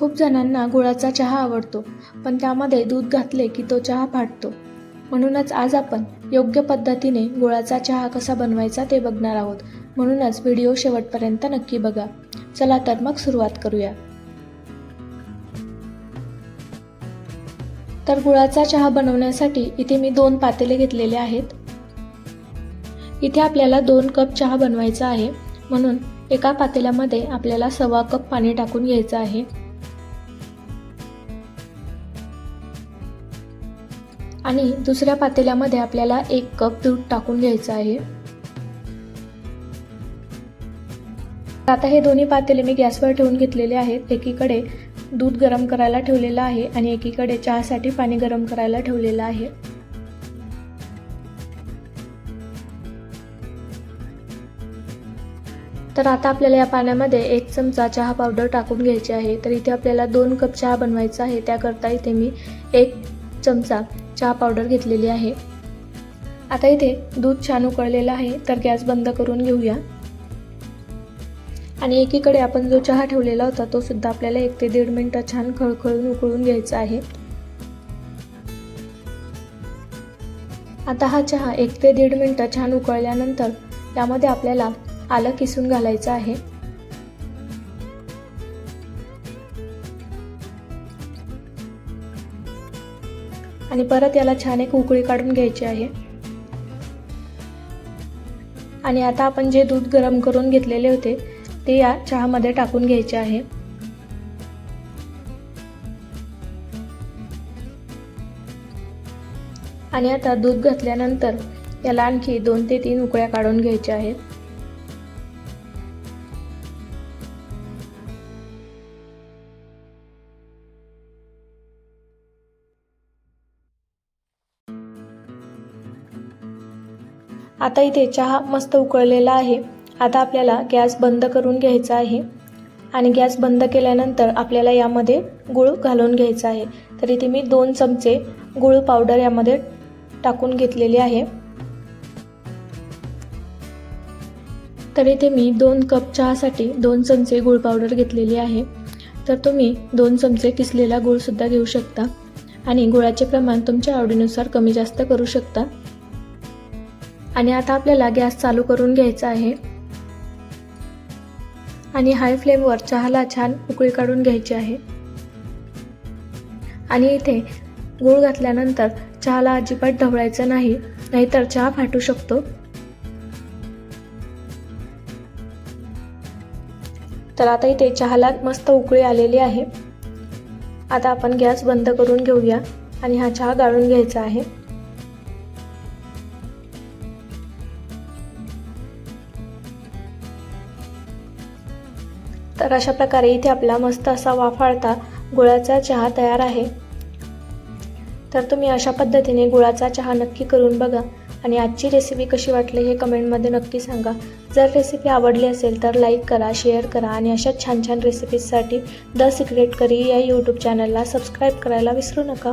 खूप जणांना गुळाचा चहा आवडतो पण त्यामध्ये दूध घातले की तो चहा फाटतो. म्हणूनच आज आपण योग्य पद्धतीने गुळाचा चहा कसा बनवायचा ते बघणार आहोत. म्हणूनच व्हिडिओ शेवटपर्यंत नक्की बघा. चला तर मग सुरुवात करूया. तर गुळाचा चहा बनवण्यासाठी इथे मी दोन पातेले घेतलेले आहेत. इथे आपल्याला दोन कप चहा बनवायचा आहे. म्हणून एका पातेल्यामध्ये आपल्याला सव्वा कप पाणी टाकून घ्यायचं आहे. आणि दुसऱ्या पातेल्यामध्ये आपल्याला एक कप दूध टाकून घ्यायचं आहे. आता हे दोन्ही पातेले मी गॅसवर ठेवून घेतलेले आहेत. एकीकडे दूध गरम करायला ठेवलेलं आहे आणि एकीकडे चहासाठी पाणी गरम करायला ठेवलेलं आहे. तर आता आपल्याला या पाण्यामध्ये एक चमचा चहा पावडर टाकून घ्यायची आहे. तर इथे आपल्याला दोन कप चहा बनवायचा आहे. त्याकरता इथे मी एक चमचा चहा पावडर घेतलेली आहे. आता इथे दूध छान उकळलेलं आहे तर गॅस बंद करून घेऊया. आणि एकीकडे आपण जो चहा ठेवलेला होता तो सुद्धा आपल्याला एक ते दीड मिनटं छान खळखळून उकळून घ्यायचा आहे. आता हा चहा एक ते दीड मिनटं छान उकळल्यानंतर त्यामध्ये आपल्याला आलं किसून घालायचं आहे. आणि परत याला छान एक उकळी काढून घ्यायची आहे. आणि आता आपण जे दूध गरम करून घेतलेले होते ते या चहामध्ये टाकून घ्यायचे आहे. आणि आता दूध घातल्यानंतर याला आणखी दोन ते तीन उकळ्या काढून घ्यायच्या आहेत. आता इथे चहा मस्त उकळलेला आहे. आता आपल्याला गॅस बंद करून घ्यायचा आहे. आणि गॅस बंद केल्यानंतर आपल्याला यामध्ये गूळ घालून घ्यायचा आहे. तर इथे मी दोन चमचे गूळ पावडर यामध्ये टाकून घेतलेली आहे. तर इथे मी दोन कप चहासाठी दोन चमचे गूळ पावडर घेतलेली आहे. तर तुम्ही दोन चमचे किसलेला गूळसुद्धा घेऊ शकता. आणि गुळाचे प्रमाण तुमच्या आवडीनुसार कमी जास्त करू शकता. आणि आता आपल्याला गॅस चालू करून घ्यायचा आहे. आणि हाय फ्लेमवर चहाला छान उकळी काढून घ्यायची आहे. आणि इथे गूळ घातल्यानंतर चहाला अजिबात ढवळायचं नाही नाहीतर चहा फाटू शकतो. तर आता इथे चहाला मस्त उकळी आलेली आहे. आता आपण गॅस बंद करून घेऊया आणि हा चहा गाळून घ्यायचा आहे. तर अशा प्रकारे इथे आपला मस्त असा वाफाळता गुळाचा चहा तयार आहे. तर तुम्ही अशा पद्धतीने गुळाचा चहा नक्की करून बघा आणि आजची रेसिपी कशी वाटली हे कमेंटमध्ये नक्की सांगा. जर रेसिपी आवडली असेल तर लाईक करा शेअर करा आणि अशाच छान छान रेसिपीजसाठी द सिक्रेट करी या यूट्यूब चॅनलला सबस्क्राईब करायला विसरू नका.